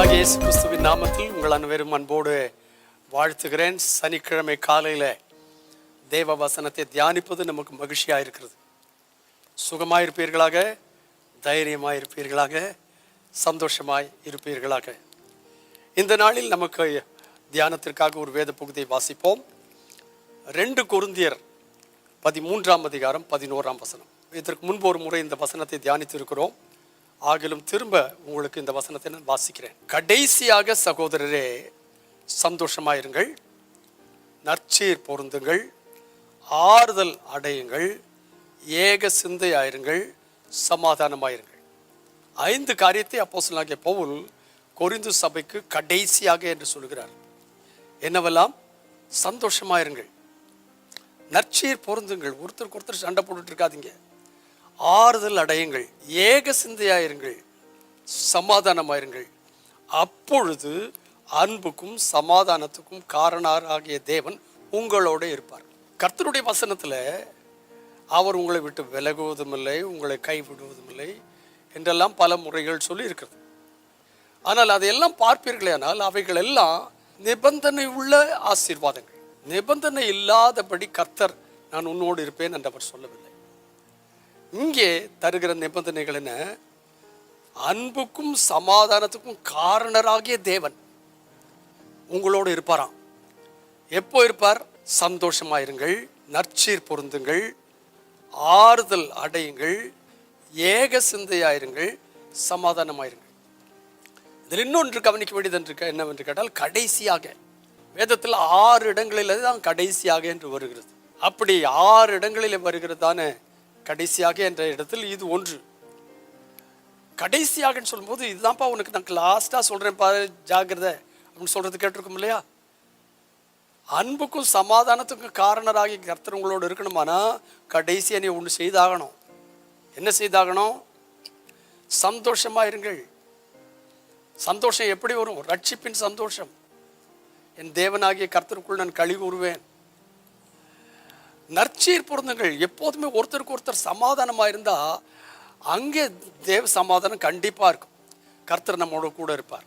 ஆண்டவராகிய இயேசு கிறிஸ்துவின் நாமத்தில் உங்கள் அனைவரும் அன்போடு வாழ்த்துகிறேன். சனிக்கிழமை காலையில் தேவ வசனத்தை தியானிப்பது நமக்கு மகிழ்ச்சியாக இருக்கிறது சுகமாக இருப்பீர்களாக தைரியமாக இருப்பீர்களாக சந்தோஷமாய் இருப்பீர்களாக இந்த நாளில் நமக்கு தியானத்திற்காக ஒரு வேத பகுதியை வாசிப்போம். ரெண்டு குருந்தியர் பதிமூன்றாம் அதிகாரம் பதினோராம் வசனம். இதற்கு முன்பு ஒரு முறை இந்த வசனத்தை தியானித்து இருக்கிறோம் ஆகிலும் திரும்ப உங்களுக்கு இந்த வசனத்தை நான் வாசிக்கிறேன். கடைசியாக சகோதரரே சந்தோஷமாயிருங்கள். நற்சீர் பொருந்துங்கள். ஆறுதல் அடையுங்கள். ஏக சிந்தையாயிருங்கள். சமாதானமாயிருங்கள். ஐந்து காரியத்தை அப்போஸ்தலனாகிய பவுல் கொரிந்து சபைக்கு கடைசியாக என்று சொல்கிறார் என்னவெல்லாம்? சந்தோஷமாயிருங்கள். நற்சீர் பொருந்துங்கள். ஒருத்தருக்கு ஒருத்தர் சண்டை போட்டுட்டு இருக்காதீங்க. ஆறுதல் அடையுங்கள் ஏக சிந்தையாயிருங்கள் சமாதானமாயிருங்கள். அப்பொழுது அன்புக்கும் சமாதானத்துக்கும் காரணராகிய தேவன் உங்களோட இருப்பார். கர்த்தருடைய வசனத்தில் அவர் உங்களை விட்டு விலகுவதும் இல்லை உங்களை கைவிடுவதும் இல்லை என்றெல்லாம் பல முறைகள் சொல்லி இருக்கிறது ஆனால் அதையெல்லாம் பார்ப்பீர்களே ஆனால் அவைகள் எல்லாம் நிபந்தனை உள்ள ஆசீர்வாதங்கள். நிபந்தனை இல்லாதபடி கர்த்தர் நான் உன்னோடு இருப்பேன் என்று அவர் சொல்லவில்லை. இங்கே தருகிற நிபந்தனைகள் என்ன? அன்புக்கும் சமாதானத்துக்கும் காரணராகிய தேவன் உங்களோடு இருப்பாராம். எப்போ இருப்பார்? சந்தோஷமாயிருங்கள் நற்சீர் பொருந்துங்கள் ஆறுதல் அடையுங்கள் ஏக சிந்தையாயிருங்கள் சமாதானமாயிருங்கள். இதில் இன்னொன்று கவனிக்க வேண்டியது என்று என்னவென்று கேட்டால் கடைசியாக. வேதத்தில் ஆறு இடங்களில் தான் கடைசியாக என்று வருகிறது. அப்படி ஆறு இடங்களில் வருகிறதான கடைசியாக என்ற இடத்தில் இது ஒன்று. கடைசியாகன்னு சொல்லும்போது இதுதான்ப்பா உனக்கு நான் லாஸ்ட்டாக சொல்கிறேன் பாரு ஜாக்கிரதை அப்படின்னு சொல்கிறது கேட்டிருக்கோம் இல்லையா? அன்புக்கும் சமாதானத்துக்கும் காரணராகி கர்த்தர் உங்களோடு இருக்கணுமானா கடைசியாக நீ ஒன்று செய்தாகணும். என்ன செய்தாகணும்? சந்தோஷமா இருங்கள். சந்தோஷம் எப்படி வரும்? ரட்சிப்பின் சந்தோஷம். என் தேவனாகிய கர்த்தருக்குள் நான் கழி கூறுவேன் நற்சீர் பொருந்துங்கள். எப்போதுமே ஒருத்தருக்கு ஒருத்தர் சமாதானமாக இருந்தால் அங்கே தேவ சமாதானம் கண்டிப்பாக இருக்கும். கர்த்தர் நம்மளோட கூட இருப்பார்.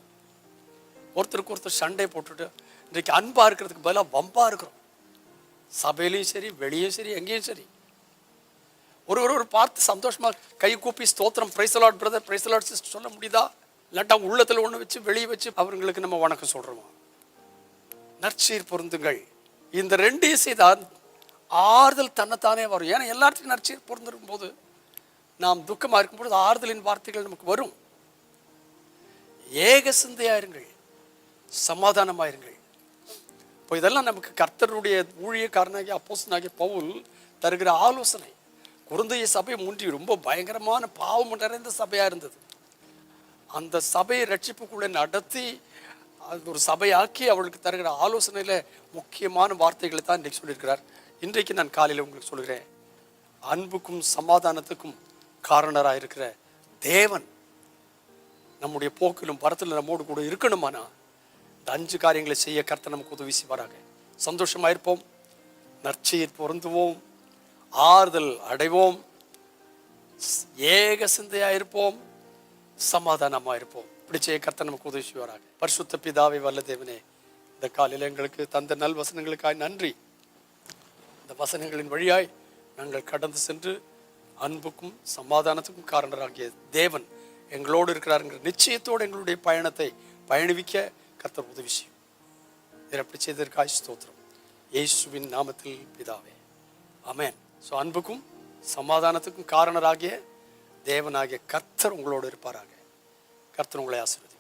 ஒருத்தருக்கு ஒருத்தர் சண்டை போட்டுட்டு இன்றைக்கு அன்பாக இருக்கிறதுக்கு பதிலாக வம்பாக இருக்கிறோம். சபையிலையும் சரி வெளியும் சரி எங்கேயும் சரி. ஒரு ஒரு ஒரு பார்த்து சந்தோஷமாக கை கூப்பி ஸ்தோத்திரம் பிரைசலாட் பிரதர் பிரைசலாட் சிஸ்டர் சொல்ல முடியுதா? இல்லாட்டா உள்ளத்தில் ஒன்று வச்சு வெளியே வச்சு அவங்களுக்கு நம்ம வணக்கம் சொல்கிறோம் நற்சீர் பொருந்துங்கள். இந்த ரெண்டையும் செய்தால் ஆறுதல் தன்னைத்தானே வரும். ஏன்னா எல்லாத்துக்கும் நற்சீர் பொருந்திருக்கும் போது நாம் துக்கமாக இருக்கும்பொழுது ஆறுதலின் வார்த்தைகள் நமக்கு வரும். ஏக சிந்தையாயிருங்கள் சமாதானமாயிருங்கள் இப்போ இதெல்லாம் நமக்கு கர்த்தருடைய ஊழியக்காரனாகிய அப்போசனாகிய பவுல் தருகிற ஆலோசனை. குருந்தைய சபை முன்றி ரொம்ப பயங்கரமான பாவம் நிறைந்த சபையாக இருந்தது. அந்த சபையை ரட்சிப்புக்குள்ளே நடத்தி அது ஒரு சபையாக்கி அவளுக்கு தருகிற ஆலோசனையில் முக்கியமான வார்த்தைகளை தான் இன்றைக்கு சொல்லியிருக்கிறார். இன்றைக்கு நான் காலையில் உங்களுக்கு சொல்கிறேன் அன்புக்கும் சமாதானத்துக்கும் காரணராக இருக்கிற தேவன் நம்முடைய போக்கிலும் பரத்தில் நம்மோடு கூட இருக்கணுமானா? இந்த அஞ்சு காரியங்களை செய்ய கர்த்தர் நமக்கு உதவி செய்வாராக. சந்தோஷமாக இருப்போம் நற்செயர் பொருந்துவோம். ஆறுதல் அடைவோம். ஏக சிந்தையாக இருப்போம் சமாதானமாக இருப்போம் இப்படி செய்ய நமக்கு உதவி செய்வாராக. பரிசுத்த பிதாவை வல்ல தேவனே இந்த காலையில் எங்களுக்கு தந்த நல் வசனங்களுக்காய் நன்றி. அந்த வசனங்களின் வழியாய் நாங்கள் கடந்து சென்று அன்புக்கும் சமாதானத்துக்கும் காரணராகிய தேவன் எங்களோடு இருக்கிறாருங்கிற நிச்சயத்தோடு எங்களுடைய பயணத்தை பயணிவிக்க கர்த்தர் உதவி செய்யும். இதை அப்படி செய்ததற்காய் ஸ்தோத்திரம். இயேசுவின் நாமத்தில் பிதாவே. அமேன் ஸோ அன்புக்கும் சமாதானத்துக்கும் காரணராகிய தேவனாகிய கர்த்தர் உங்களோடு இருப்பாராக. கர்த்தர் உங்களை ஆசிர்வதி